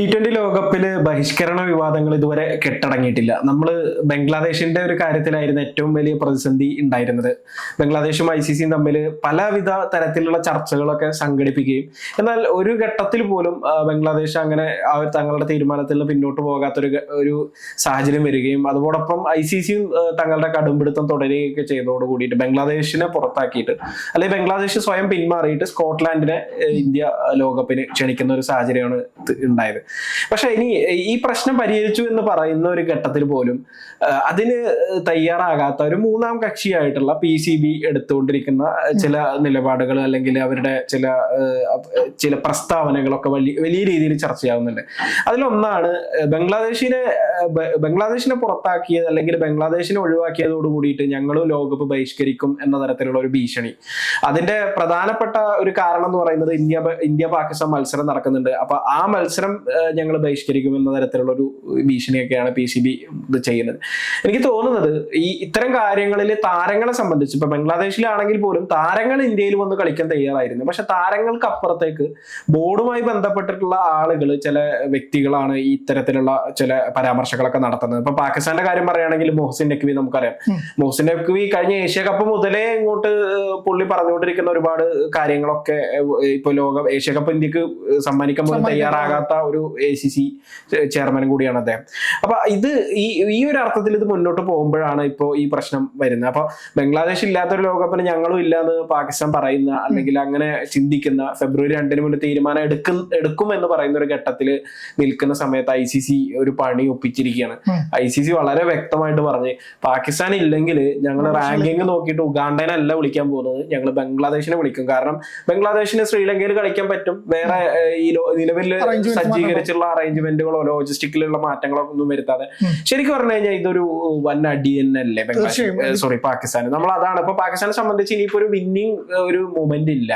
T twenty ലോകകപ്പിൽ ബഹിഷ്കരണ വിവാദങ്ങൾ ഇതുവരെ കെട്ടടങ്ങിയിട്ടില്ല. നമ്മൾ ബംഗ്ലാദേശിന്റെ ഒരു കാര്യത്തിലായിരുന്നു ഏറ്റവും വലിയ പ്രതിസന്ധി ഉണ്ടായിരുന്നത്. ബംഗ്ലാദേശും ഐ സി സിയും തമ്മിൽ പലവിധ തരത്തിലുള്ള ചർച്ചകളൊക്കെ സംഘടിപ്പിക്കുകയും എന്നാൽ ഒരു ഘട്ടത്തിൽ പോലും ബംഗ്ലാദേശ് അങ്ങനെ തങ്ങളുടെ തീരുമാനത്തിൽ നിന്ന് പിന്നോട്ട് പോകാത്തൊരു ഒരു സാഹചര്യം വരികയും അതോടൊപ്പം ഐ സി സിയും തങ്ങളുടെ കടുംപിടുത്തം തുടരുകയൊക്കെ ചെയ്തതോട് കൂടിയിട്ട് ബംഗ്ലാദേശിനെ പുറത്താക്കിയിട്ട് അല്ലെങ്കിൽ ബംഗ്ലാദേശ് സ്വയം പിന്മാറിയിട്ട് സ്കോട്ട്ലാൻഡിനെ ഇന്ത്യ ലോകകപ്പിന് ക്ഷണിക്കുന്ന ഒരു സാഹചര്യമാണ് ഉണ്ടായത്. പക്ഷെ ഇനി ഈ പ്രശ്നം പരിഹരിച്ചു എന്ന് പറയുന്ന ഒരു ഘട്ടത്തിൽ പോലും അതിന് തയ്യാറാകാത്ത ഒരു മൂന്നാം കക്ഷിയായിട്ടുള്ള പി സി ബി എടുത്തുകൊണ്ടിരിക്കുന്ന ചില നിലപാടുകൾ അല്ലെങ്കിൽ അവരുടെ ചില ചില പ്രസ്താവനകളൊക്കെ വലിയ വലിയ രീതിയിൽ ചർച്ചയാവുന്നുണ്ട്. അതിലൊന്നാണ് ബംഗ്ലാദേശിനെ ബംഗ്ലാദേശിനെ പുറത്താക്കിയത് അല്ലെങ്കിൽ ബംഗ്ലാദേശിനെ ഒഴിവാക്കിയതോട് കൂടിയിട്ട് ഞങ്ങളും ലോകകപ്പ് ബഹിഷ്കരിക്കും എന്ന തരത്തിലുള്ള ഒരു ഭീഷണി. അതിന്റെ പ്രധാനപ്പെട്ട ഒരു കാരണം എന്ന് പറയുന്നത് ഇന്ത്യ ഇന്ത്യ പാകിസ്ഥാൻ മത്സരം നടക്കുന്നുണ്ട്. അപ്പൊ ആ മത്സരം ഞങ്ങൾ ബഹിഷ്കരിക്കും എന്ന തരത്തിലുള്ള ഒരു ഭീഷണിയൊക്കെയാണ് പി സി ബി ഇത് ചെയ്യുന്നത്. എനിക്ക് തോന്നുന്നത് ഈ ഇത്തരം കാര്യങ്ങളിൽ താരങ്ങളെ സംബന്ധിച്ച് ഇപ്പൊ ബംഗ്ലാദേശിലാണെങ്കിൽ പോലും താരങ്ങൾ ഇന്ത്യയിൽ വന്ന് കളിക്കാൻ തയ്യാറായിരുന്നു. പക്ഷെ താരങ്ങൾക്ക് അപ്പുറത്തേക്ക് ബോർഡുമായി ബന്ധപ്പെട്ടിട്ടുള്ള ആളുകൾ ചില വ്യക്തികളാണ് ഈ ഇത്തരത്തിലുള്ള ചില പരാമർശങ്ങളൊക്കെ നടത്തുന്നത്. ഇപ്പൊ പാകിസ്ഥാന്റെ കാര്യം പറയുകയാണെങ്കിൽ മൊഹസിൻ നഖ്വി നമുക്കറിയാം. മൊഹസിൻ നഖ്വി കഴിഞ്ഞ ഏഷ്യ കപ്പ് മുതലേ ഇങ്ങോട്ട് പുള്ളി പറഞ്ഞുകൊണ്ടിരിക്കുന്ന ഒരുപാട് കാര്യങ്ങളൊക്കെ ഇപ്പൊ ലോകം ഏഷ്യ കപ്പ് ഇന്ത്യയ്ക്ക് സമ്മാനിക്കാൻ പോലും തയ്യാറാകാത്ത ഒരു എ സി സി ചെയർമാനും കൂടിയാണ് അദ്ദേഹം. അപ്പൊ ഇത് ഈ ഈ ഒരു അർത്ഥത്തിൽ ഇത് മുന്നോട്ട് പോകുമ്പോഴാണ് ഇപ്പോൾ ഈ പ്രശ്നം വരുന്നത്. അപ്പൊ ബംഗ്ലാദേശ് ഇല്ലാത്തൊരു ലോകകപ്പിന് ഞങ്ങളും ഇല്ലാന്ന് പാകിസ്ഥാൻ പറയുന്ന അല്ലെങ്കിൽ അങ്ങനെ ചിന്തിക്കുന്ന ഫെബ്രുവരി രണ്ടിന് മുന്നേ തീരുമാനം എടുക്കും എടുക്കും എന്ന് പറയുന്ന ഒരു ഘട്ടത്തിൽ നിൽക്കുന്ന സമയത്ത് ഐ സി സി ഒരു പണി ഒപ്പിച്ചിരിക്കുകയാണ്. ഐ സി സി വളരെ വ്യക്തമായിട്ട് പറഞ്ഞ് പാകിസ്ഥാൻ ഇല്ലെങ്കിൽ ഞങ്ങൾ റാങ്കിങ് നോക്കിയിട്ട് ഉഗാണ്ടനല്ല വിളിക്കാൻ പോകുന്നത്. ഞങ്ങൾ ബംഗ്ലാദേശിനെ വിളിക്കും. കാരണം ബംഗ്ലാദേശിന് ശ്രീലങ്കയിൽ കളിക്കാൻ പറ്റും. വേറെ ഈ നിലവിൽ Arrangements സജ്ജീകരിച്ചുള്ള അറേഞ്ച്മെന്റുകളോ ലോജിസ്റ്റിക്കിലുള്ള മാറ്റങ്ങളോ ഒന്നും വരുത്താതെ. ശരിക്കും പറഞ്ഞു കഴിഞ്ഞാൽ ഇതൊരു വൻ അടി തന്നെയല്ലേ ബംഗ്ലാദേശ് സോറി പാകിസ്ഥാൻ നമ്മൾ അതാണ് ഇപ്പൊ പാകിസ്ഥാനെ സംബന്ധിച്ച് ഇനിയിപ്പോ ഒരു വിന്നിങ് ഒരു മൂമെന്റ് ഇല്ല.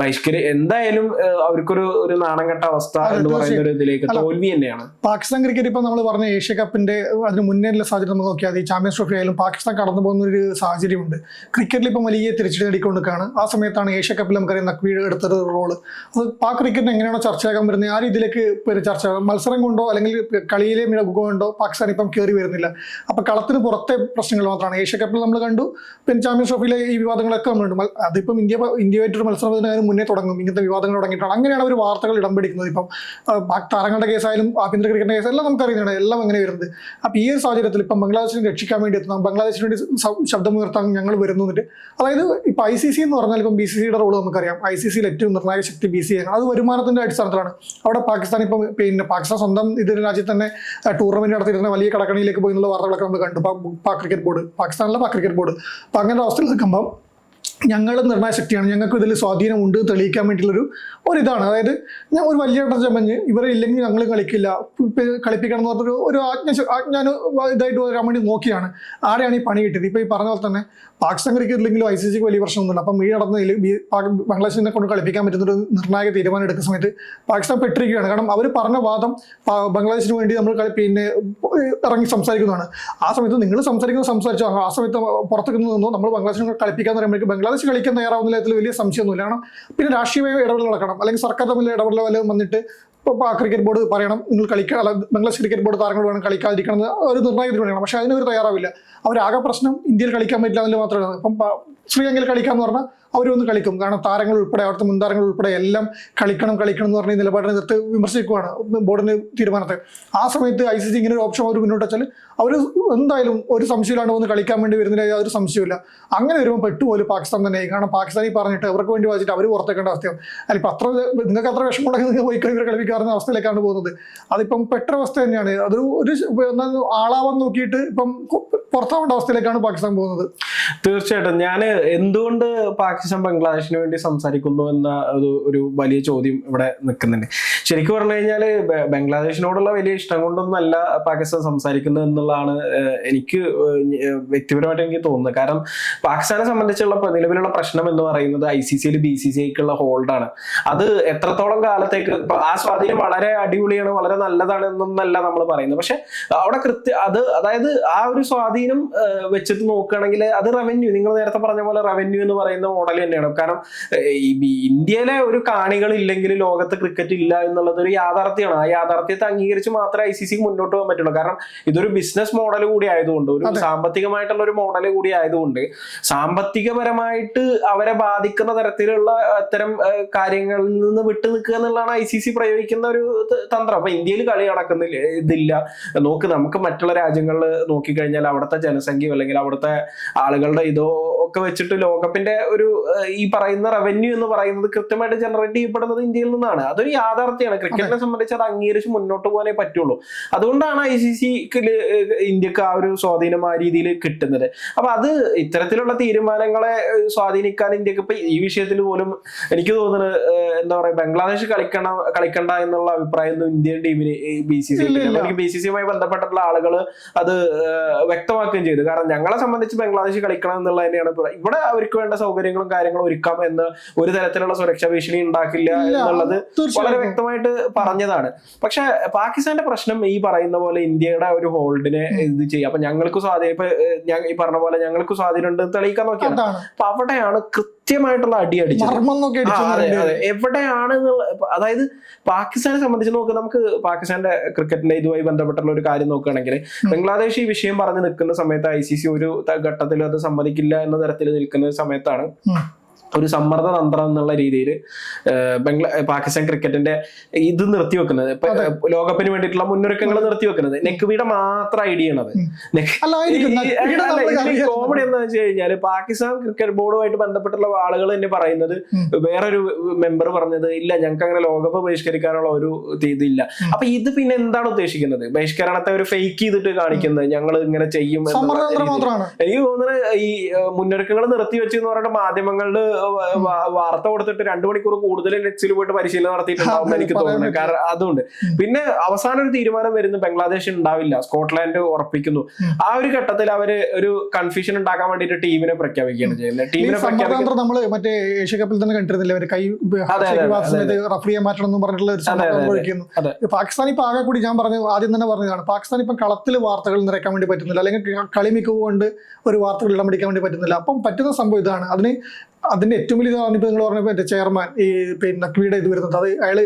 ബഹിഷ്കരി എന്തായാലും അവർക്കൊരു ഒരു നാണം കെട്ട അവസ്ഥ എന്ന് പറയുന്ന ഒരു ഇതിലേക്ക്. തോൽവി തന്നെയാണ്. പാകിസ്ഥാൻ ക്രിക്കറ്റ് ഇപ്പൊ നമ്മൾ പറഞ്ഞ ഏഷ്യ കപ്പിന്റെ അതിന് മുന്നേയുള്ള സാഹചര്യം നമുക്ക് നോക്കിയാൽ ഈ ചാമ്പ്യൻസ് ട്രോഫി ആയാലും പാകിസ്ഥാൻ കടന്നു പോകുന്ന ഒരു സാഹചര്യമുണ്ട്. ക്രിക്കറ്റിൽ ഇപ്പം വലിയ തിരിച്ചടി നേടിക്കൊണ്ടിരിക്കുകയാണ്. ആ സമയത്താണ് ഏഷ്യ കപ്പിൽ നമുക്കറിയാം നക്വി എടുത്തൊരു റോൾ അത് പാക് ക്രിക്കറ്റിന് എങ്ങനെയാണോ ചർച്ചയാകാൻ വരുന്നത് ആ രീതിയിലേക്ക് ചർച്ച. മത്സരം കൊണ്ടോ അല്ലെങ്കിൽ കളിയിലെ മികവ് കൊണ്ടോ പാകിസ്ഥാൻ ഇപ്പം കയറി വരുന്നില്ല. അപ്പൊ കളത്തിന് പുറത്തെ പ്രശ്നങ്ങൾ മാത്രമാണ്. ഏഷ്യ കപ്പിൽ നമ്മൾ കണ്ടു. പിന്നെ ചാമ്പ്യൻസ് ട്രോഫിയിലെ ഈ വിവാദങ്ങളൊക്കെ നമ്മളുണ്ട്. അതിപ്പം ഇന്ത്യ ഇന്ത്യയായിട്ടൊരു മത്സരത്തിന് മുന്നേ തുടങ്ങും. ഇങ്ങനത്തെ വിവാദങ്ങൾ തുടങ്ങിയിട്ടാണ്. അങ്ങനെയാണ് അവർ വാർത്തകൾ ഇടം പിടിക്കുന്നത്. ഇപ്പം താരങ്ങളുടെ കേസായാലും ആഭ്യന്തര ക്രിക്കറ്റിന്റെ കേസ് എല്ലാം നമുക്കറിയുന്നതാണ് എല്ലാം അങ്ങനെ വരുന്നത്. അപ്പൊ ഈ ഒരു സാഹചര്യത്തിൽ ഇപ്പം ബംഗ്ലാദേശിനെ രക്ഷിക്കാൻ വേണ്ടി എത്തുന്ന ബംഗ്ലാദേശിന് വേണ്ടി ശബ്ദമുയർത്താൻ ഞങ്ങൾ വരുന്നു എന്നിട്ട്. അതായത് ഇപ്പൊ ഐ സി സി എന്ന് പറഞ്ഞാൽ ഇപ്പം ബി സി സിയുടെ റോൾ നമുക്കറിയാം. ഐ സി സിയിൽ ഏറ്റവും നിർണായക ശക്തി ബി സി ആണ്. അത് വരുമാനത്തിന്റെ അടിസ്ഥാനത്തിലാണ്. അവിടെ പാകിസ്ഥാൻ ഇപ്പം പിന്നെ പാകിസ്ഥാൻ സ്വന്തം ഇതിന് രാജ്യത്ത് തന്നെ ടൂർണമെന്റ് നടത്തിയിരുന്ന വലിയ കടക്കണിയിലേക്ക് പോയി എന്നുള്ള വാർത്തകളൊക്കെ നമ്മൾ കണ്ടു. പാക് ക്രിക്കറ്റ് ബോർഡ് പാകിസ്ഥാനിലെ പാക് ക്രിക്കറ്റ് ബോർഡ് അപ്പൊ അങ്ങനത്തെ അവസ്ഥയിൽ നിൽക്കുമ്പോൾ ഞങ്ങൾ നിർണായക ശക്തിയാണ്. ഞങ്ങൾക്ക് ഇതിൽ സ്വാധീനമുണ്ട് തെളിയിക്കാൻ വേണ്ടിയിട്ടുള്ളൊരു ഒരിതാണ്. അതായത് ഞാൻ ഒരു വലിയ ചമഞ്ഞ് ഇവരില്ലെങ്കിൽ ഞങ്ങൾ കളിക്കില്ല. കളിപ്പിക്കണം എന്ന് പറഞ്ഞൊരു ഒരു ആജ്ഞ ആജ്ഞാന ഇതായിട്ട് വരാൻ വേണ്ടി നോക്കിയാണ്. ആരെയാണ് ഈ പണി കിട്ടിയത്? ഇപ്പോൾ ഈ പറഞ്ഞ പോലെ തന്നെ പാകിസ്ഥാൻ ക്രിക്കറ്റിലെങ്കിലും ഐ സി സിക്ക് വലിയ പ്രശ്നമൊന്നുമില്ല. അപ്പം ഈ നടന്നതിൽ ബംഗ്ലാദേശിനെ കൊണ്ട് കളിപ്പിക്കാൻ പറ്റുന്ന ഒരു നിർണായക തീരുമാനം എടുക്കുന്ന സമയത്ത് പാകിസ്ഥാൻ പെട്ടിരിക്കുകയാണ്. കാരണം അവർ പറഞ്ഞ വാദം ബംഗ്ലാദേശിന് വേണ്ടി നമ്മൾ പിന്നെ ഇറങ്ങി സംസാരിക്കുന്നതാണ്. ആ സമയത്ത് നിങ്ങൾ സംസാരിക്കുന്നത് സംസാരിച്ചോ? ആ സമയത്ത് പുറത്തേക്ക് നിന്നോ? നമ്മൾ ബംഗ്ലാദേശിനെ കളിപ്പിക്കാൻ പറയുമ്പോഴേക്കും ബംഗ്ലാദേശ് കളിക്കാൻ തയ്യാറാവുന്ന അതിൽ വലിയ സംശയമൊന്നുമില്ല. കാരണം പിന്നെ രാഷ്ട്രീയമായ ഇടപെടൽ നടക്കണം. അല്ലെങ്കിൽ സർക്കാർ തമ്മിൽ ഇടപെടൽ വല്ലതും വന്നിട്ട് ഇപ്പോൾ ക്രിക്കറ്റ് ബോർഡ് പറയണം നിങ്ങൾ കളിക്കാൻ അല്ല ബംഗ്ലാദേശ് ക്രിക്കറ്റ് ബോർഡ് താരങ്ങൾ വേണം കളിക്കാതിരിക്കണം എന്ന് ഒരു നിർണായക വേണം. പക്ഷേ അതിനൊരു തയ്യാറാവില്ല. അവരാകെ പ്രശ്നം ഇന്ത്യയിൽ കളിക്കാൻ പറ്റില്ല എന്നുള്ളത് മാത്രമാണ് ഇപ്പം ശ്രീലങ്കയിൽ കളിക്കാമെന്ന് പറഞ്ഞാൽ അവരൊന്ന് കളിക്കും. കാരണം താരങ്ങൾ ഉൾപ്പെടെ അവിടുത്തെ മുൻതാരങ്ങൾ ഉൾപ്പെടെ എല്ലാം കളിക്കണം കളിക്കണം എന്ന് പറഞ്ഞ നിലപാടിനെ നിർത്ത് വിമർശിക്കുവാണ് ബോർഡിന് തീരുമാനത്തെ. ആ സമയത്ത് ഐ സി സി ഇങ്ങനെ ഒരു ഓപ്ഷൻ അവർ മുന്നോട്ട് വെച്ചാൽ അവർ എന്തായാലും ഒരു സംശയമില്ലാണ്ട് വന്ന് കളിക്കാൻ വേണ്ടി വരുന്നില്ല യാതൊരു സംശയമില്ല അങ്ങനെ വരുമ്പോൾ പെട്ടുപോലും പാകിസ്ഥാൻ തന്നെ കാരണം പാകിസ്ഥാനി പറഞ്ഞിട്ട് അവർക്ക് വേണ്ടി വായിച്ചിട്ട് അവർ പുറത്തേക്കേണ്ട അവസ്ഥയാണ് അല്ല ഇപ്പം അത്ര നിങ്ങൾക്ക് അത്ര വിഷമമുണ്ടെങ്കിൽ നിങ്ങൾ പോയി ഇവരെ കളിപ്പിക്കാറുന്ന അവസ്ഥയിലേക്കാണ് പോകുന്നത്. അതിപ്പം പെട്ട അവസ്ഥ തന്നെയാണ്. അതൊരു ഒരു ആളാവാൻ നോക്കിയിട്ട് ഇപ്പം പുറത്താവേണ്ട അവസ്ഥയിലേക്കാണ് പാകിസ്ഥാൻ പോകുന്നത്. തീർച്ചയായിട്ടും. ഞാൻ എന്തുകൊണ്ട് പാകിസ്ഥാൻ ബംഗ്ലാദേശിന് വേണ്ടി സംസാരിക്കുന്നു എന്ന ഒരു ഒരു വലിയ ചോദ്യം ഇവിടെ നിൽക്കുന്നുണ്ട്. ശരിക്കും പറഞ്ഞു കഴിഞ്ഞാൽ ബംഗ്ലാദേശിനോടുള്ള വലിയ ഇഷ്ടം കൊണ്ടൊന്നല്ല പാകിസ്ഥാൻ സംസാരിക്കുന്നത് എന്നുള്ളതാണ് എനിക്ക് വ്യക്തിപരമായിട്ട് എനിക്ക് തോന്നുന്നത്. കാരണം പാകിസ്ഥാനെ സംബന്ധിച്ചുള്ള നിലവിലുള്ള പ്രശ്നം എന്ന് പറയുന്നത് ഐ സി സിയിൽ ബി സി സി ഐക്കുള്ള ഹോൾഡാണ്. അത് എത്രത്തോളം കാലത്തേക്ക് ആ സ്വാധീനം വളരെ അടിപൊളിയാണ് വളരെ നല്ലതാണ് എന്നൊന്നല്ല നമ്മൾ പറയുന്നത്. പക്ഷെ അവിടെ കൃത്യ അത് അതായത് ആ ഒരു സ്വാധീനം വെച്ചിട്ട് നോക്കുകയാണെങ്കിൽ അത് റവന്യൂ നിങ്ങൾ നേരത്തെ പറഞ്ഞ പോലെ റവന്യൂ എന്ന് പറയുന്ന മോഡൽ മോഡൽ തന്നെയാണ്. കാരണം ഈ ഇന്ത്യയിലെ ഒരു കാണികൾ ഇല്ലെങ്കിൽ ലോകത്ത് ക്രിക്കറ്റ് ഇല്ല എന്നുള്ളത് ഒരു യാഥാർത്ഥ്യമാണ്. ആ യാഥാർത്ഥ്യത്തെ അംഗീകരിച്ച് മാത്രമേ ഐ സി സിക്ക് മുന്നോട്ട് പോകാൻ പറ്റുള്ളൂ. കാരണം ഇതൊരു ബിസിനസ് മോഡൽ കൂടി ആയതുകൊണ്ട് ഒരു സാമ്പത്തികമായിട്ടുള്ള ഒരു മോഡൽ കൂടി ആയതുകൊണ്ട് സാമ്പത്തികപരമായിട്ട് അവരെ ബാധിക്കുന്ന തരത്തിലുള്ള അത്തരം കാര്യങ്ങളിൽ നിന്ന് വിട്ടു നിൽക്കുക എന്നുള്ളതാണ് ഐ സി സി പ്രയോഗിക്കുന്ന ഒരു തന്ത്രം. അപ്പൊ ഇന്ത്യയിൽ കളി നടക്കുന്നില്ല ഇതില്ല. നോക്ക് നമുക്ക് മറ്റുള്ള രാജ്യങ്ങളിൽ നോക്കിക്കഴിഞ്ഞാൽ അവിടുത്തെ ജനസംഖ്യയോ അല്ലെങ്കിൽ അവിടുത്തെ ആളുകളുടെ ഇതോ ഒക്കെ വെച്ചിട്ട് ലോകകപ്പിന്റെ ഒരു ഈ പറയുന്ന റവന്യൂ എന്ന് പറയുന്നത് കൃത്യമായിട്ട് ജനറേറ്റ് ചെയ്യപ്പെടുന്നത് ഇന്ത്യയിൽ നിന്നാണ്. അതൊരു യാഥാർത്ഥ്യമാണ്. ക്രിക്കറ്റിനെ സംബന്ധിച്ച് അത് അംഗീകരിച്ച് മുന്നോട്ട് പോകാനേ പറ്റുള്ളൂ. അതുകൊണ്ടാണ് ഐ സി സി ഇന്ത്യയ്ക്ക് ആ ഒരു സ്വാധീനം ആ രീതിയിൽ കിട്ടുന്നത്. അപ്പൊ അത് ഇത്തരത്തിലുള്ള തീരുമാനങ്ങളെ സ്വാധീനിക്കാൻ ഇന്ത്യയ്ക്ക് ഇപ്പൊ ഈ വിഷയത്തിൽ പോലും എനിക്ക് തോന്നുന്നത് എന്താ പറയാ ബംഗ്ലാദേശ് കളിക്കണ കളിക്കണ്ട എന്നുള്ള അഭിപ്രായം ഇന്ത്യൻ ടീമിന് ബി സി സി. എനിക്ക് ബി സി സിയുമായി ബന്ധപ്പെട്ടിട്ടുള്ള ആളുകൾ അത് വ്യക്തമാക്കുകയും ചെയ്തു. കാരണം ഞങ്ങളെ സംബന്ധിച്ച് ബംഗ്ലാദേശ് കളിക്കണം എന്നുള്ള തന്നെയാണ് ഇവിടെ അവർക്ക് വേണ്ട സൗകര്യങ്ങളും കാര്യങ്ങളും ഒരുക്കാം എന്ന് ഒരു തരത്തിലുള്ള സുരക്ഷാ ഭീഷണി ഉണ്ടാക്കില്ല എന്നുള്ളത് വളരെ വ്യക്തമായിട്ട് പറഞ്ഞതാണ്. പക്ഷെ പാകിസ്ഥാന്റെ പ്രശ്നം ഈ പറയുന്ന പോലെ ഇന്ത്യയുടെ ഒരു ഹോൾഡിനെ ഇത് ചെയ്യും. അപ്പൊ ഞങ്ങൾക്ക് സ്വാധീനം ഇപ്പൊ ഞാൻ ഈ പറഞ്ഞ പോലെ ഞങ്ങൾക്ക് സ്വാധീനം ഉണ്ട് തെളിയിക്കാൻ നോക്കിയാണ് അപ്പൊ അവിടെയാണ് കൃത്യമായിട്ടുള്ള അടി അടിച്ചു എവിടെയാണ് അതായത് പാകിസ്ഥാനെ സംബന്ധിച്ച് നോക്ക് നമുക്ക് പാകിസ്ഥാന്റെ ക്രിക്കറ്റിന്റെ ഇതുമായി ബന്ധപ്പെട്ടുള്ള ഒരു കാര്യം നോക്കുകയാണെങ്കിൽ ബംഗ്ലാദേശ് ഈ വിഷയം പറഞ്ഞ് നിൽക്കുന്ന സമയത്ത് ഐ സി സി ഒരു ഘട്ടത്തിൽ അത് സമ്മതിക്കില്ല എന്ന തരത്തിൽ നിൽക്കുന്ന സമയത്താണ്. ഒരു സമ്മർദ്ദ തന്ത്രം എന്നുള്ള രീതിയിൽ ബംഗ്ലാ പാകിസ്ഥാൻ ക്രിക്കറ്റിന്റെ ഇത് നിർത്തിവെക്കുന്നത്. ലോകകപ്പിന് വേണ്ടിയിട്ടുള്ള മുന്നൊരുക്കങ്ങൾ നിർത്തിവെക്കുന്നത് നെക്വിയുടെ മാത്രം ഐഡിയ നക്കിയുടെ കോമഡി എന്ന് വെച്ച് കഴിഞ്ഞാൽ പാകിസ്ഥാൻ ക്രിക്കറ്റ് ബോർഡുമായിട്ട് ബന്ധപ്പെട്ടുള്ള ആളുകൾ തന്നെ പറയുന്നത്. വേറൊരു മെമ്പർ പറഞ്ഞത് ഇല്ല ഞങ്ങൾക്ക് അങ്ങനെ ലോകകപ്പ് ബഹിഷ്കരിക്കാനുള്ള ഒരു ഇത് ഇതില്ല. അപ്പൊ ഇത് പിന്നെ എന്താണ് ഉദ്ദേശിക്കുന്നത്? ബഹിഷ്കരണത്തെ ഒരു ഫേക്ക് ചെയ്തിട്ട് കാണിക്കുന്നത് ഞങ്ങൾ ഇങ്ങനെ ചെയ്യും എനിക്ക് തോന്നുന്നത് ഈ മുന്നൊരുക്കങ്ങൾ നിർത്തി വെച്ച് എന്ന് പറഞ്ഞിട്ട് മാധ്യമങ്ങളിൽ വാർത്ത കൊടുത്തിട്ട് രണ്ടു മണിക്കൂർ കൂടുതൽ നെറ്റ്സിൽ പോയിട്ട് പരിശീലനം നടത്തിയിട്ടുണ്ടാവും എനിക്ക് തോന്നുന്നു. തോന്നുന്നത് കാരണം അതുകൊണ്ട്. പിന്നെ അവസാന ഒരു തീരുമാനം വരുന്നു ബംഗ്ലാദേശ് ഉണ്ടാവില്ല. സ്കോട്ട്ലാൻഡ് ഉറപ്പിക്കുന്നു. ആ ഒരു ഘട്ടത്തിൽ അവർ ഒരു കൺഫ്യൂഷൻ ഉണ്ടാക്കാൻ വേണ്ടിയിട്ട് ടീമിനെ പ്രഖ്യാപിക്കുകയാണ് ചെയ്യുന്നത്. ടീമിനെ പ്രഖ്യാപിക്കുന്നത് നമ്മൾ മറ്റേ ഏഷ്യ കപ്പിൽ തന്നെ കണ്ടിരുന്നില്ല? അവർ കൈ റഫറിയെ മാറ്റണം എന്ന് പറഞ്ഞിട്ടുള്ള. പാകിസ്ഥാൻ ഇപ്പൊ ആകെ കൂടി ഞാൻ പറഞ്ഞു ആദ്യം തന്നെ പറഞ്ഞതാണ്. പാകിസ്ഥാൻ ഇപ്പം കളത്തിൽ വാർത്തകൾ നിറയ്ക്കാൻ വേണ്ടി പറ്റുന്നില്ല. അല്ലെങ്കിൽ കളി കൊണ്ട് ഒരു വാർത്തകൾ ഇടം പിടിക്കാൻ വേണ്ടി പറ്റുന്നില്ല. അപ്പം പറ്റുന്ന സംഭവം ഇതാണ്. അതിന് അതിന്റെ ഏറ്റവും വലിയ ഇപ്പൊ നിങ്ങൾ പറഞ്ഞപ്പോൾ എന്റെ ചെയർമാൻ ഈ പിന്നെ നക്വിയുടെ ഇത് വരുന്നത്. അത് അയാൾ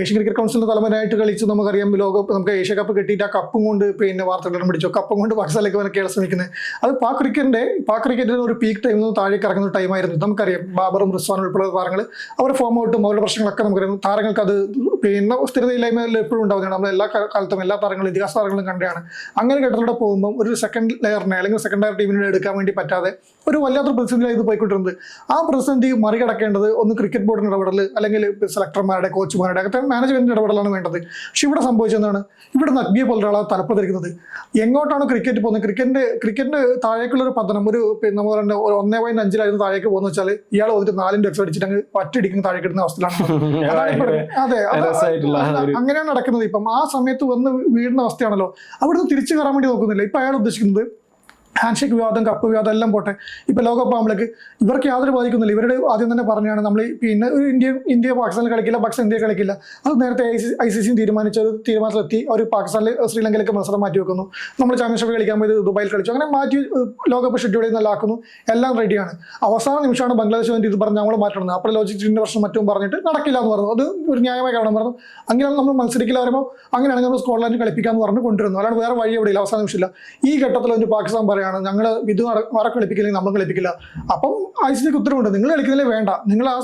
ഏഷ്യൻ ക്രിക്കറ്റ് കൗൺസിലിന്റെ തലവനായിട്ട് കളിച്ച് നമുക്കറിയാം ലോകകപ്പ് നമുക്ക് ഏഷ്യ കപ്പ് കിട്ടിയിട്ട് ആ കപ്പും കൊണ്ട് പിന്നെ വാർത്തകൾ ഇടം പിടിച്ചു കപ്പും കൊണ്ട് പാകിസ്ഥാനിലേക്ക് വനൊക്കെയാണ് ശ്രമിക്കുന്നത് അത് പാക് ക്രിക്കറ്റിന്റെ പാക് ക്രിക്കറ്റിന്റെ ഒരു പീക്ക് ടൈമിൽ നിന്ന് താഴേക്ക് ഇറങ്ങുന്ന ടൈമായിരുന്നു നമുക്കറിയാം ബാബറും റിസ്വാനും ഉൾപ്പെടെ താരങ്ങൾ അവരുടെ ഫോം ഔട്ടും അവരുടെ പ്രശ്നങ്ങളൊക്കെ നമുക്കറിയാം. താരങ്ങൾക്ക് അത് പിന്നെ സ്ഥിരതയില്ലായ്മ എപ്പോഴും ഉണ്ടാവുന്നതാണ്. നമ്മൾ എല്ലാ കാലത്തും എല്ലാ താരങ്ങളും ഇതിഹാസ താരങ്ങളും കണ്ടാണ് അങ്ങനെ ഘട്ടത്തിലൂടെ പോകുമ്പോൾ ഒരു സെക്കൻഡ് ലെയറിനെ അല്ലെങ്കിൽ സെക്കൻഡ് ലെയർ ടീമിനെ എടുക്കാൻ വേണ്ടി പറ്റാതെ ഒരു വല്ലാത്തൊരു പ്രതിസന്ധിയിലായി ഇത് പോയിക്കൊണ്ടിരുന്നത്. ആ പ്രതിസന്ധി മറികടക്കേണ്ടത് ഒന്ന് ക്രിക്കറ്റ് ബോർഡിന്റെ ഇടപെടൽ അല്ലെങ്കിൽ സെലക്ടർമാരുടെ കോച്ചുമാരുടെ അങ്ങനത്തെ മാനേജ്മെന്റിന്റെ ഇടപെടലാണ് വേണ്ടത്. പക്ഷെ ഇവിടെ സംഭവിച്ചതാണ് ഇവിടെ നഗ്ബിയെ പോലെ ഒരാളെ തലപ്പത്തിരിക്കുന്നത് എങ്ങോട്ടാണ് ക്രിക്കറ്റ് പോകുന്നത്? ക്രിക്കറ്റിന്റെ ക്രിക്കറ്റിന്റെ താഴേക്കുള്ള ഒരു പതനം ഒരു പിന്നെ നമ്മൾ പറയുന്നത് ഒരു ഒന്നേ പോയിന്റ് അഞ്ചിലായിരുന്നു താഴേക്ക് പോകുന്ന വെച്ചാൽ ഇയാൾ വന്നിട്ട് നാലിന്റെ എക്സ് അടിച്ചിട്ട് അങ്ങ് ഒറ്റയടിക്കുന്ന താഴേക്ക് ഇടുന്ന അവസ്ഥയിലാണ് അത് അങ്ങനെയാണ് നടക്കുന്നത്. ഇപ്പം ആ സമയത്ത് വന്ന് വീഴുന്ന അവസ്ഥയാണല്ലോ. അവിടുന്ന് തിരിച്ചു കയറാൻ വേണ്ടി നോക്കുന്നില്ല. ഇപ്പൊ അയാൾ ഉദ്ദേശിക്കുന്നത് ഹാൻഡ് വിവാദം കപ്പ് വിവാദം എല്ലാം പോട്ടെ. ഇപ്പൊ ലോകകപ്പ് നമ്മൾക്ക് ഇവർക്ക് യാതൊരു ബാധിക്കുന്നില്ല. ഇവരുടെ ആദ്യം തന്നെ പറഞ്ഞാണ് നമ്മൾ പിന്നെ ഒരു ഇന്ത്യ ഇന്ത്യ പാകിസ്ഥാനിൽ കളിക്കില്ല പാകിസ്ഥാൻ ഇന്ത്യ കളിക്കില്ല. അത് നേരത്തെ ഐ സി സി തീരുമാനിച്ചത് തീരുമാനത്തിലെത്തി. അവർ പാകിസ്ഥാനിൽ ശ്രീലങ്കയിലേക്ക് മത്സരം മാറ്റി വെക്കുന്നു നമ്മൾ ചാമ്പ്യൻഷിപ്പ് കളിക്കാൻ പോയത് ദുബായിൽ കളിച്ചു. അങ്ങനെ മാറ്റി ലോകകപ്പ് ഷെഡ്യൂൾ ചെയ്ത് നല്ലാക്കുന്നു. എല്ലാം റെഡിയാണ് അവസാന നിമിഷമാണ് ബംഗ്ലാദേശ് വേണ്ടി ഇത് പറഞ്ഞ് നമ്മൾ മാറ്റണം അപ്പോൾ ലോജിസ്റ്റിന്റെ പ്രശ്നം മറ്റും പറഞ്ഞിട്ട് നടക്കില്ല എന്ന് പറഞ്ഞു. അത് ഒരു ന്യായമായ കാരണം പറഞ്ഞു. അങ്ങനെയാണ് നമ്മൾ മത്സരിക്കില്ല പറയുമ്പോൾ അങ്ങനെയാണെങ്കിൽ നമ്മൾ സ്കോട്ട്ലാൻഡ് കളിപ്പിക്കാമെന്ന് പറഞ്ഞു കൊണ്ടുവരുന്നു. അല്ലാണ്ട് വേറെ വഴി എവിടെയില്ല. അവസാന നിമിഷമില്ല. ഈ ഘട്ടത്തിൽ ഒരു പാകിസ്ഥാൻ പറയാണ് ഞങ്ങൾ വിധു വര കളിപ്പിക്കില്ലെങ്കിൽ നമ്മൾ കളിപ്പിക്കില്ല. അപ്പം ഐ സിക്ക് ഉത്തരവുണ്ട്. നിങ്ങൾ കളിക്കുന്നില്ലേ വേണ്ട. നിങ്ങൾ ആ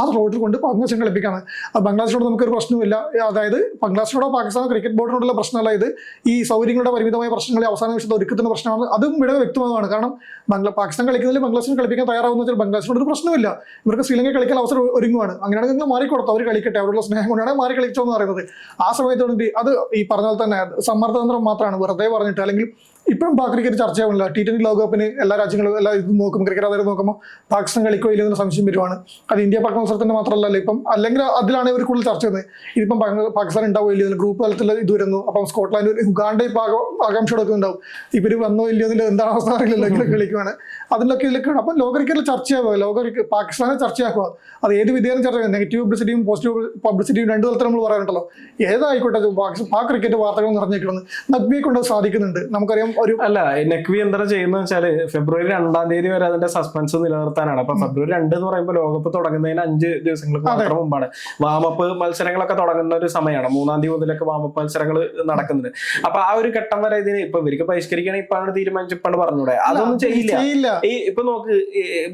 ആ റോഡിൽ കൊണ്ട് പങ്കാശം കളിപ്പിക്കാണ്. അത് ബംഗ്ലാദേശിനോട് നമുക്കൊരു പ്രശ്നമില്ല അതായത് ബംഗ്ലാദേശിനോടോ പാകിസ്ഥാനോ ക്രിക്കറ്റ് ബോർഡിനോടുള്ള പ്രശ്നമല്ല ഇത്. ഈ സൗകര്യങ്ങളുടെ പരിമിതമായ പ്രശ്നങ്ങളെ അവസാന നിമിഷത്തെ ഒരുക്കത്തിന് പ്രശ്നമാണ്. അതും ഇവിടെ വ്യക്തമാണ് കാരണം ബംഗ്ലാ പാകിസ്ഥാൻ കളിക്കുന്നതിൽ ബംഗ്ലാദേശിന് കളിപ്പിക്കാൻ തയ്യാറാവുന്ന വെച്ചാൽ ബംഗ്ലാദേശിനോട് ഒരു പ്രശ്നമില്ല ഇവർക്ക് ശ്രീലങ്ക കളിക്കാൻ അവസരം ഒരുങ്ങുവാണ്. അങ്ങനെയാണെങ്കിൽ നിങ്ങൾ മാറിക്കൊടുത്തു? അവർ കളിക്കട്ടെ. അവരുടെ സ്നേഹം കൊണ്ടാണ് മാറി കളിച്ചോ എന്ന് പറയുന്നത്. ആ സമയത്തോട് അത് ഈ പറഞ്ഞാൽ തന്നെ സമ്മർദ്ദതന്ത്രം മാത്രമാണ്. വെറുതെ പറഞ്ഞിട്ട് അല്ലെങ്കിൽ ഇപ്പോഴും പാക് ക്രിക്കറ്റ് ചർച്ചയാവുന്നില്ല. ടി ട്വന്റി ലോകകപ്പിന് എല്ലാ രാജ്യങ്ങളും എല്ലാ ഇത് നോക്കും ക്രിക്കറ്റ് അതായത് നോക്കുമ്പോൾ പാകിസ്ഥാൻ കളിക്കോ ഇല്ലെന്ന് സംശയം വരുവാണ്. അത് ഇന്ത്യ പാക് മത്സരത്തിന്റെ മാത്രമല്ല ഇപ്പം. അല്ലെങ്കിൽ അതിലാണ് ഇവർ കൂടുതൽ ചർച്ച ചെയ്യുന്നത്. ഇതിപ്പം പാകിസ്ഥാൻ ഉണ്ടാവോ ഇല്ലയോ ഗ്രൂപ്പ് തലത്തിൽ ഇത് വരുന്നു. അപ്പം സ്കോട്ട്ലാൻഡ് ഉഗാണ്ട ഇപ്പം ആക- ആകാംക്ഷയോടൊക്കെ ഉണ്ടാവും. ഇവർ വന്നോ ഇല്ലയോ എന്നില്ല എന്താണ് അവസ്ഥ അറിയില്ലല്ലോ ഇങ്ങനെ കളിക്കുവാണ്. അതിലൊക്കെ ഇതിലൊക്കെ അപ്പം ലോക ക്രിക്കറ്റിൽ ചർച്ചയാവുക. ലോക ക്രിക്കറ്റ് പാകിസ്ഥാനെ ചർച്ചയാക്കുക. അത് ഏത് വിധേയം ചർച്ച നെഗറ്റീവ് പബ്ലിസിറ്റിയും പോസിറ്റീവ് പബ്ലിസിറ്റിയും രണ്ടു തലത്തിൽ നമ്മൾ പറയാറുണ്ടല്ലോ. ഏതായിക്കോട്ടെ പാക് ക്രിക്കറ്റ് വാർത്തകൾ നിറഞ്ഞേക്കുന്നത് നഗ്ബിയെ കൊണ്ട് സാധിക്കുന്നുണ്ട്. നമുക്കറിയാം ഒരു അല്ല നെക്വി എന്താ ചെയ്യുന്നത് വെച്ചാൽ ഫെബ്രുവരി രണ്ടാം തീയതി വരെ അതിന്റെ സസ്പെൻസ് നിലനിർത്താനാണ്. അപ്പൊ ഫെബ്രുവരി രണ്ട് എന്ന് പറയുമ്പോൾ ലോകകപ്പ് തുടങ്ങുന്നതിന് അഞ്ച് ദിവസങ്ങൾക്ക് മാത്രം മുമ്പാണ്. വാമപ്പ് മത്സരങ്ങളൊക്കെ തുടങ്ങുന്ന ഒരു സമയമാണ്. മൂന്നാം തീയതി മുതലൊക്കെ വാമപ്പ് മത്സരങ്ങൾ നടക്കുന്നത്. അപ്പൊ ആ ഒരു ഘട്ടം വരെ ഇതിന് ഇപ്പൊ ഇവർക്ക് ബഹിഷ്കരിക്കുകയാണെങ്കിൽ ഇപ്പാണ് തീരുമാനിച്ചു ഇപ്പാണ് പറഞ്ഞൂടെ? അതൊന്നും ചെയ്യില്ല. ഈ ഇപ്പൊ നോക്ക്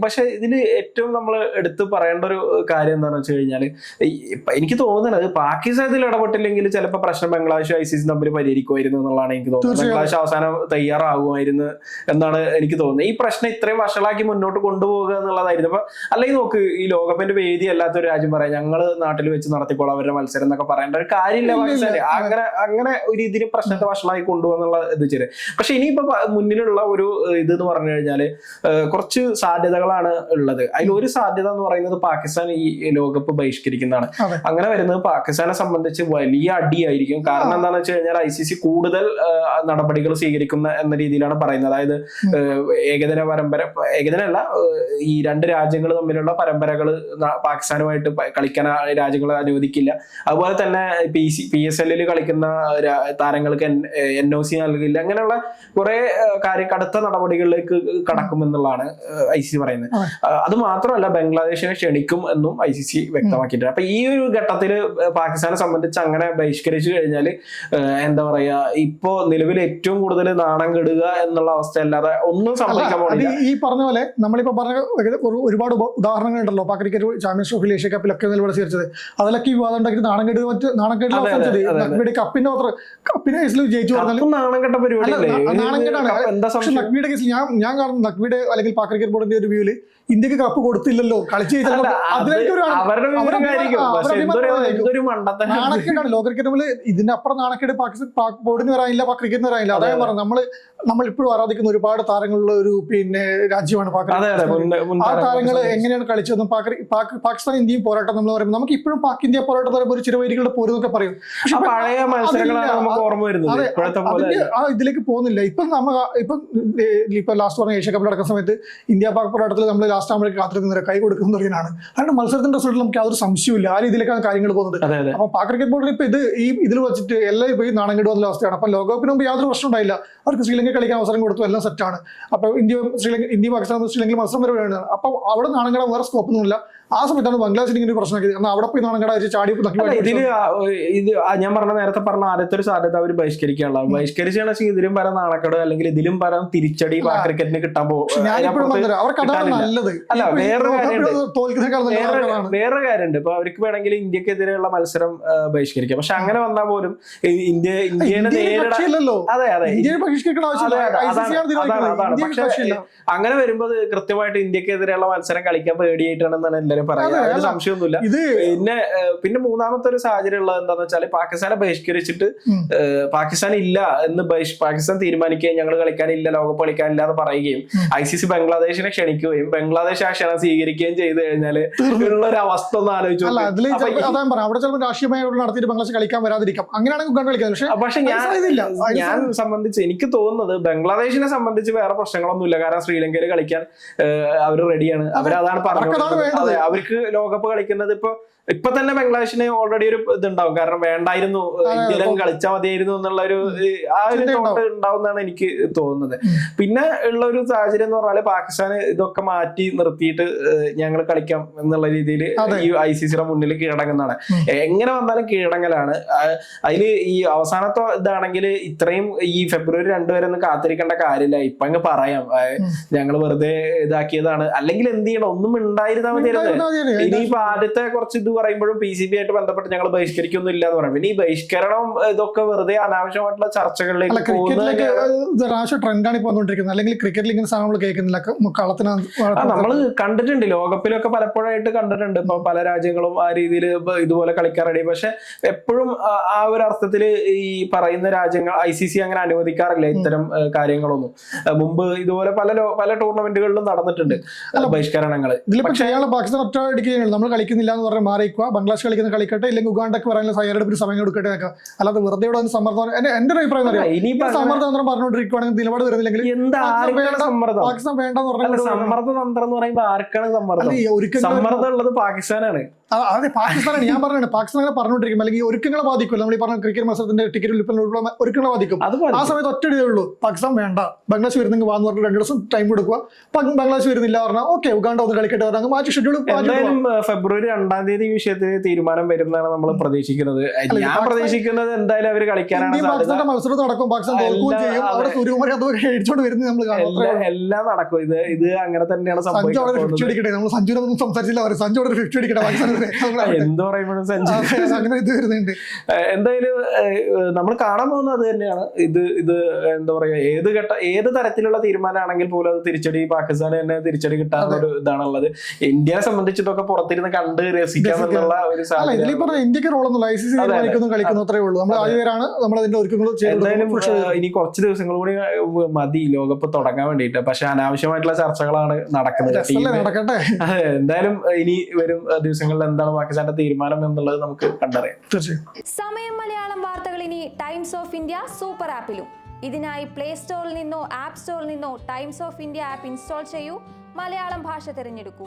പക്ഷെ ഇതിന് ഏറ്റവും നമ്മൾ എടുത്തു പറയേണ്ട ഒരു കാര്യം എന്താണെന്ന് വെച്ച് കഴിഞ്ഞാൽ എനിക്ക് തോന്നുന്നത് പാകിസ്ഥാൻ ഇതിൽ ഇടപെട്ടില്ലെങ്കിൽ ചിലപ്പോൾ പ്രശ്നം ബംഗ്ലാദേശ് ഐ സി സി തമ്മിൽ പരിഹരിക്കുമായിരുന്നു എന്നുള്ളതാണ് എനിക്ക് തോന്നുന്നത്. ബംഗ്ലാദേശ് അവസാനം തയ്യാറാകുമായിരുന്നു എന്നാണ് എനിക്ക് തോന്നുന്നത്. ഈ പ്രശ്നം ഇത്രയും വഷളാക്കി മുന്നോട്ട് കൊണ്ടുപോകുക എന്നുള്ളതായിരുന്നു. അപ്പൊ അല്ലെങ്കിൽ നോക്ക് ഈ ലോകകപ്പിന്റെ വേദി അല്ലാത്ത ഒരു രാജ്യം പറയാം. ഞങ്ങൾ നാട്ടിൽ വെച്ച് നടത്തിക്കോളാം അവരുടെ മത്സരം എന്നൊക്കെ പറയേണ്ട ഒരു കാര്യമില്ല. അങ്ങനെ അങ്ങനെ ഒരു ഇതിന് പ്രശ്നത്തെ വഷളാക്കി കൊണ്ടുപോകുന്നുള്ള ഇത് ചെറിയ പക്ഷെ ഇനിയിപ്പോ മുന്നിലുള്ള ഒരു ഇത് എന്ന് പറഞ്ഞു കഴിഞ്ഞാൽ കുറച്ച് സാധ്യതകളാണ് ഉള്ളത്. അതിൽ ഒരു സാധ്യത എന്ന് പറയുന്നത് പാകിസ്ഥാൻ ഈ ലോകകപ്പ് ബഹിഷ്കരിക്കുന്നതാണ്. അങ്ങനെ വരുന്നത് പാകിസ്ഥാനെ സംബന്ധിച്ച് വലിയ അടിയായിരിക്കും. കാരണം എന്താണെന്ന് വെച്ച് കഴിഞ്ഞാൽ ഐ സി സി കൂടുതൽ നടപടികൾ സ്വീകരിക്കുന്ന. എന്ന എന്ന രീതിയിലാണ് പറയുന്നത്. അതായത് ഏകദിന പരമ്പര ഏകദിന അല്ല ഈ രണ്ട് രാജ്യങ്ങൾ തമ്മിലുള്ള പരമ്പരകൾ പാകിസ്ഥാനുമായിട്ട് കളിക്കാൻ രാജ്യങ്ങൾ അനുവദിക്കില്ല. അതുപോലെ തന്നെ പി സി പി എസ് എല്ലിൽ കളിക്കുന്ന താരങ്ങൾക്ക് എൻ ഒ സി നൽകില്ല. അങ്ങനെയുള്ള കുറെ കാര്യം കടുത്ത നടപടികളിലേക്ക് കടക്കുമെന്നുള്ളതാണ് ഐ സി സി പറയുന്നത്. അത് മാത്രമല്ല ബംഗ്ലാദേശിനെ ക്ഷണിക്കും എന്നും ഐ സി സി വ്യക്തമാക്കിയിട്ടുണ്ട്. അപ്പൊ ഈ ഒരു ഘട്ടത്തിൽ പാകിസ്ഥാനെ സംബന്ധിച്ച് അങ്ങനെ ബഹിഷ്കരിച്ചു കഴിഞ്ഞാൽ എന്താ പറയാ ഇപ്പോ നിലവിൽ ഏറ്റവും കൂടുതൽ നാണം കെടുക എന്നുള്ള അവസ്ഥയല്ലാതെ ഒന്നും സംഭവിക്കാൻ പോകുന്നില്ല ഈ പറഞ്ഞ പോലെ നമ്മളിപ്പോ പറഞ്ഞ ഒരു- ഒരു- ഒരുപാട് ഉദാഹരണങ്ങൾ ഉണ്ടല്ലോ പാ ക്രിക്കറ്റ് ചാമ്പ്യൻസ് ട്രോഫി ഏഷ്യ കപ്പിലൊക്കെ നിലപാട് സ്വീകരിച്ചത്. അതിലൊക്കെ ഈ വിവാദം ഉണ്ടാക്കി നാണം മറ്റ് നാണം അതെ. കപ്പിന്റെ മാത്രം കപ്പിന്റെ കേസിൽ ജയിച്ചു കെട്ട പക്ഷെ നഗ്ബിയുടെ കേസിൽ ഞാൻ ഞാൻ കാണുന്നു നഗ്ബിയുടെ അല്ലെങ്കിൽ പാക് ക്രിക്കറ്റ് ബോർഡിന്റെ ഒരു വ്യൂൽ ഇന്ത്യയ്ക്ക് കപ്പ് കൊടുത്തില്ലല്ലോ. കളിച്ച് നാണക്കേടാണ്. ലോക ക്രിക്കറ്റ് ഇതിനപ്പുറം ഇതിന്റെ അപ്പുറം നാണക്കേട് പാകിസ്ഥാൻ പാക് ബോർഡിന് വരാനില്ല ക്രിക്കറ്റിന് വരാനില്ല. അതായത് പറഞ്ഞു നമ്മൾ നമ്മൾ ഇപ്പോഴും ആരാധിക്കുന്ന ഒരുപാട് താരങ്ങളുള്ള ഒരു പിന്നെ രാജ്യമാണ് പാകിസ്ഥാൻ ആ താരങ്ങൾ എങ്ങനെയാണ് കളിച്ചതെന്നും പാക് പാക് പാകിസ്ഥാൻ ഇന്ത്യയും പോരാട്ടം നമ്മൾ പറയുമ്പോൾ നമുക്ക് ഇപ്പോഴും പാക് ഇന്ത്യ പോരാട്ടം പറയുമ്പോൾ ഒരു ചിരവൈരികളുടെ പോരെന്നൊക്കെ പറയും. ആ പഴയ മത്സരങ്ങളാണ് നമുക്ക് ഓർമ്മ വരുന്നത്. ആ ഇതിലേക്ക് പോകുന്നില്ല. ഇപ്പം നമ്മൾ ഇപ്പം ഇപ്പൊ ലാസ്റ്റ് പറഞ്ഞ ഏഷ്യ കപ്പിൽ നടക്കുന്ന സമയത്ത് ഇന്ത്യ പാക് പോരാട്ടത്തിൽ നമ്മൾ ലാസ്റ്റ് ആകുമ്പോഴേക്ക് കാത്തിരുന്ന കൈ കൊടുക്കുന്ന തുടങ്ങിയാണ് അതുകൊണ്ട് മത്സരത്തിന്റെ റിസൾട്ടിൽ നമുക്ക് യാതൊരു സംശയമില്ല ആ രീതിയിലേക്കാണ് കാര്യങ്ങൾ പോകുന്നത്. അപ്പൊ പാക് ക്രിക്കറ്റ് ബോർഡിൽ ഇപ്പൊ ഇത് ഈ ഇതിൽ വെച്ചിട്ട് എല്ലാം ഇപ്പൊ ഈ നാണം കെടുന്ന അവസ്ഥയാണ്. അപ്പൊ ലോകകപ്പിന് മുമ്പ് യാതൊരു പ്രശ്നം ഉണ്ടായില്ല. അവർക്ക് ശ്രീലങ്ക കളിക്കാൻ അവസരം കൊടുത്തു എല്ലാം സെറ്റാണ് അപ്പോൾ ഇന്ത്യ ശ്രീലങ്ക ഇന്ത്യ പാകിസ്ഥാൻ ശ്രീലങ്കയിൽ മത്സരം വരെ വേണ്ടതാണ് അപ്പോൾ അവിടെ നാണങ്ങട വേറെ സ്കോപ്പ് ഒന്നുമില്ല ആ സമയത്താണ് ബംഗ്ലാദേശിന് ഇങ്ങനെ ഒരു പ്രശ്നമാക്കി എന്നാൽ അവിടെ പോയി നാണങ്ങട അയച്ച് ചാടി ഇതിൽ ഇത് ഞാൻ പറഞ്ഞ നേരത്തെ പറഞ്ഞ ആദ്യത്തെ ഒരു സാധ്യത അവർ ബഹിഷ്കരിക്കാനുള്ള ബഹിഷ്കരിച്ചാണ് വെച്ചാൽ ഇതിലും പരം നാണക്കട അല്ലെങ്കിൽ ഇതിലും പരം തിരിച്ചടി. ക്രിക്കറ്റിന് കിട്ടാൻ പോകും പറഞ്ഞത് അവർക്ക് അതാണ് നല്ലത്. അല്ല, വേറെ. വേറെ കാര്യമുണ്ട്. ഇപ്പൊ അവർക്ക് വേണമെങ്കിൽ ഇന്ത്യക്കെതിരെയുള്ള മത്സരം ബഹിഷ്കരിക്കാം. പക്ഷെ അങ്ങനെ വന്നാൽ പോലും ഇന്ത്യ ഇന്ത്യനെ നേരിടാൻ അതെ അതെ. ആവശ്യമില്ല. അതാണ്. അങ്ങനെ വരുമ്പോൾ കൃത്യമായിട്ട് ഇന്ത്യക്കെതിരെയുള്ള മത്സരം കളിക്കാൻ പേടിയായിട്ടാണെന്നാണ് എല്ലാവരും പറയുന്നത് സംശയമൊന്നുമില്ല. പിന്നെ പിന്നെ മൂന്നാമത്തെ ഒരു സാഹചര്യം ഉള്ളത് എന്താണെന്ന് വെച്ചാൽ പാകിസ്ഥാനെ ബഹിഷ്കരിച്ചിട്ട് പാകിസ്ഥാൻ ഇല്ല എന്ന് പാകിസ്ഥാൻ തീരുമാനിക്കുകയും ഞങ്ങൾ കളിക്കാനില്ല ലോകകപ്പ് കളിക്കാനില്ല എന്ന് പറയുകയും. ഐ സി സി ബംഗ്ലാദേശിനെ ക്ഷണിക്കുകയും ബംഗ്ലാദേശ് ആ ക്ഷണം സ്വീകരിക്കുകയും ചെയ്തു കഴിഞ്ഞാൽ ഉള്ള ഒരു അവസ്ഥ ഒന്ന് ആലോചിച്ചു പറയാം അവിടെ ചിലപ്പോൾ രാഷ്ട്രീയമായി നടത്തിയിട്ട് ബംഗ്ലാദേശ് കളിക്കാൻ വരാതിരിക്കാം. അങ്ങനെയാണെങ്കിൽ കളിക്കാം. പക്ഷെ ഞാൻ സംബന്ധിച്ച് എനിക്ക് തോന്നുന്നത് ബംഗ്ലാദേശിനെ സംബന്ധിച്ച് വേറെ പ്രശ്നങ്ങളൊന്നുമില്ല. കാരണം ശ്രീലങ്കയിൽ കളിക്കാൻ അവർ റെഡിയാണ് അവരതാണ് പറഞ്ഞത് അവർക്ക് ലോകകപ്പ് കളിക്കുന്നത് ഇപ്പൊ ഇപ്പൊ തന്നെ ബംഗ്ലാദേശിന് ഓൾറെഡി ഒരു ഇതുണ്ടാവും. കാരണം വേണ്ടായിരുന്നു ഇന്ത്യയിലും കളിച്ചാൽ മതിയായിരുന്നു എന്നുള്ള ഒരു ആ ഒരു തോട്ട് ഉണ്ടാവുന്നതാണ് എനിക്ക് തോന്നുന്നത്. പിന്നെ ഉള്ള ഒരു സാഹചര്യം എന്ന് പറഞ്ഞാൽ പാകിസ്ഥാന് ഇതൊക്കെ മാറ്റി നിർത്തിയിട്ട് ഞങ്ങൾ കളിക്കാം എന്നുള്ള രീതിയിൽ ഈ ഐ സി സിയുടെ മുന്നിൽ കീഴടങ്ങുന്നതാണ്. എങ്ങനെ വന്നാലും കീഴടങ്ങലാണ്. അതിൽ ഈ അവസാനത്തെ ഇതാണെങ്കിൽ ഇത്രയും ഈ ഫെബ്രുവരി രണ്ടു വരെ ഒന്നും കാത്തിരിക്കേണ്ട കാര്യമില്ല. ഇപ്പൊ അങ്ങ് പറയാം. ഞങ്ങൾ വെറുതെ ഇതാക്കിയതാണ്. അല്ലെങ്കിൽ എന്ത് ചെയ്യണം? ഒന്നും ഉണ്ടായിരുന്നാൽ മതിയായിരുന്നു. മതി. ഇനിയിപ്പോ ആദ്യത്തെ കുറച്ച് ഇത് പറയുമ്പോഴും പി സി ബി ആയിട്ട് ബന്ധപ്പെട്ട് ഞങ്ങൾ ബഹിഷ്കരിക്കൊന്നും ഇല്ല എന്ന് പറയും. പിന്നെ ഈ ബഹിഷ്കരണം ഇതൊക്കെ വെറുതെ അനാവശ്യമായിട്ടുള്ള ചർച്ചകളിലേക്ക് ക്രിക്കറ്റിലേക്ക് ട്രെൻഡാണ് ഇപ്പോൾ വന്നുകൊണ്ടിരിക്കുന്നത് അല്ലെങ്കിൽ ക്രിക്കറ്റിൽ ഇങ്ങനെ സാധനം നമ്മൾ കേൾക്കുന്നില്ല കളത്തിന് നമ്മൾ കണ്ടിട്ടുണ്ട്. ലോകകപ്പിലൊക്കെ പലപ്പോഴായിട്ട് കണ്ടിട്ടുണ്ട്. ഇപ്പൊ പല രാജ്യങ്ങളും ആ രീതിയിൽ ഇതുപോലെ കളിക്കാൻ റെഡി പക്ഷെ എപ്പോഴും ആ- ഒരു അർത്ഥത്തിൽ ഈ പറയുന്ന രാജ്യങ്ങൾ ഐ സി സി അങ്ങനെ അനുവദിക്കാറില്ല ഇത്തരം കാര്യങ്ങളൊന്നും. മുമ്പ് ഇതുപോലെ പല പല ടൂർണമെന്റുകളിലും നടന്നിട്ടുണ്ട് ബഹിഷ്കരണങ്ങൾ ഇതിലിപ്പോ ചെയ്യാനുള്ള പാകിസ്ഥാൻ ഒറ്റ അടിക്കുകയാണ് നമ്മൾ കളിക്കുന്നില്ല എന്ന് പറഞ്ഞാൽ മാറി മാറിക്കുക ബംഗ്ലാദേശ് കളിക്കുന്ന കളിക്കട്ടെ. ഇല്ലെങ്കിൽ ഉഗാണ്ടക്ക് പറയാനുള്ള തയ്യാറെടുപ്പിന് സമയം കൊടുക്കട്ടെ എന്നൊക്കെ. അല്ലാതെ വെറുതെ ഇവിടെ വന്ന് സമ്മർദ്ദം എന്റെ അഭിപ്രായം അറിയാം? സമ്മർദ്ദ തന്ത്രം പറഞ്ഞുകൊണ്ടിരിക്കുവാണെങ്കിൽ നിലപാട് വരുന്നില്ലെങ്കിൽ പാകിസ്ഥാൻ വേണ്ടെന്ന് പറഞ്ഞാൽ സമ്മർദ്ദ? തന്ത്രം എന്ന് പറയുമ്പോൾ ആർക്കാണ് സമ്മർദ്ദം? ഉള്ളത് പാകിസ്ഥാനാണ്. അതെ പാകിസ്ഥാനാണ്. ഞാൻ പറഞ്ഞത് പാകിസ്ഥാനെ പറഞ്ഞുകൊണ്ടിരിക്കും. അല്ലെങ്കിൽ ഒരുക്കങ്ങളെ ബാധിക്കുമല്ലോ. നമ്മൾ ഈ പറഞ്ഞ ക്രിക്കറ്റ് മത്സരത്തിന്റെ ടിക്കറ്റ് ഉൽപ്പന്ന ഒരുക്കങ്ങളെ ബാധിക്കും. ആ സമയത്ത് ഒറ്റ ഇതേ ഉള്ളൂ. പാകിസ്ഥാൻ വേണ്ട. ബംഗ്ലാദേശ് വരുന്നെങ്കിൽ വാന്ന് പറഞ്ഞിട്ട് രണ്ട് ദിവസം ടൈം കൊടുക്കുക. ബംഗ്ലാദേശ് വരുന്നില്ല പറഞ്ഞാൽ ഓക്കെ ഉഗാണ്ട ഒന്ന് കളിക്കട്ടെ പറഞ്ഞാൽ മാറ്റി ഷെഡ്യൂൾ ഫെബ്രുവരി രണ്ടാം തീയതി വിഷയത്തിൽ തീരുമാനം വരുന്നതാണ് നമ്മൾ പ്രതീക്ഷിക്കുന്നത്. ഞാൻ പാകിസ്ഥാൻ- പ്രതീക്ഷിക്കുന്നത് എന്തായാലും അവർ കളിക്കാനാണ് മത്സരം നടക്കും. പാകിസ്ഥാൻ ചെയ്യും. അവിടെ സൂര്യകുമാരി അത് അടിച്ചോണ്ട് വരുന്നത് നമ്മൾ കാണും. എല്ലാം നടക്കും. ഇത് ഇത് അങ്ങനെ തന്നെയാണ് സംഭവിക്കുന്നത് സംസാരിച്ചില്ല. ഫിഫ്റ്റി അടിക്കട്ടെ. എന്ത് പറയുമ്പോഴും സഞ്ജു ഇത് വരുന്നുണ്ട്. എന്തായാലും നമ്മൾ കാണാൻ പോകുന്നത് അത് തന്നെയാണ്. ഇത് ഇത് എന്താ പറയാ ഏത് ഘട്ട ഏത് തരത്തിലുള്ള തീരുമാനമാണെങ്കിൽ പോലും അത് തിരിച്ചടി പാകിസ്ഥാന് തന്നെ തിരിച്ചടി കിട്ടാത്ത ഒരു ഇതാണുള്ളത്. ഇന്ത്യയെ സംബന്ധിച്ചിട്ടൊക്കെ പുറത്തിരുന്ന് കണ്ട് രസിക്കാൻ ഇതിൽ പറഞ്ഞ ഇന്ത്യയ്ക്ക് റോളൊന്നുമില്ല ഐ സി സി. കളിക്കുന്നു കളിക്കുന്നു അത്രേ ഉള്ളൂ. നമ്മൾ ആദ്യമാരാണ് നമ്മൾ അതിന്റെ ഒരുക്കങ്ങൾ എന്തായാലും ഇനി കുറച്ച് ദിവസങ്ങൾ കൂടി മതി ലോകകപ്പ് തുടങ്ങാൻ വേണ്ടിയിട്ട്. പക്ഷെ അനാവശ്യമായിട്ടുള്ള ചർച്ചകളാണ് നടക്കുന്നത്. നടക്കട്ടെ? അതെ, എന്തായാലും ഇനി വരും ദിവസങ്ങളിൽ എന്താണ് പാകിസ്ഥാന്റെ തീരുമാനം എന്നുള്ളത് നമുക്ക് കണ്ടറിയാം. തീർച്ചയായും. സമയം മലയാളം വാർത്തകൾ ഇനി ടൈംസ് ഓഫ് ഇന്ത്യ സൂപ്പർ ആപ്പിലും ഇതിനായി പ്ലേ സ്റ്റോറിൽ നിന്നോ ആപ്പ് സ്റ്റോറിൽ നിന്നോ Times of India app install ചെയ്യൂ. മലയാളം ഭാഷ തിരഞ്ഞെടുക്കൂ.